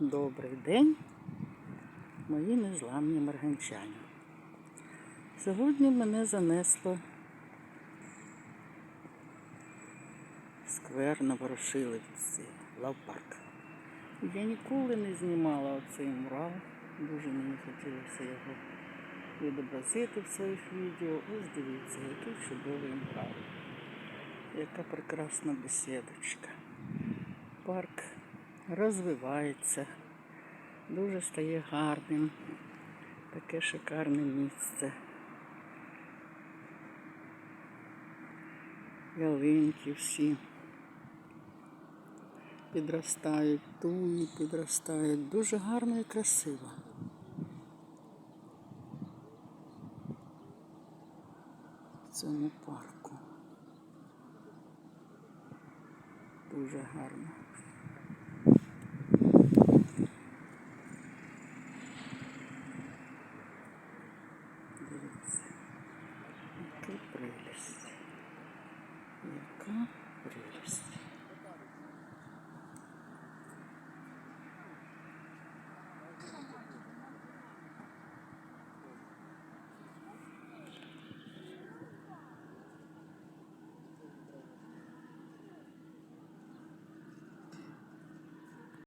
Добрий день, мої незламні марганчані. Сьогодні мене занесло в сквер на Ворошилівці, лавпарк. Я ніколи не знімала оцей мурал. Дуже мені хотілося його відобразити в своїх відео. Ось дивіться, який чудовий мурал. Яка прекрасна бесідочка. Парк розвивається, дуже стає гарним. Таке шикарне місце. Ялинки всі підростають, туї підростають. Дуже гарно і красиво. В цьому парку. Дуже гарно. Дивіться, яка прелість. Яка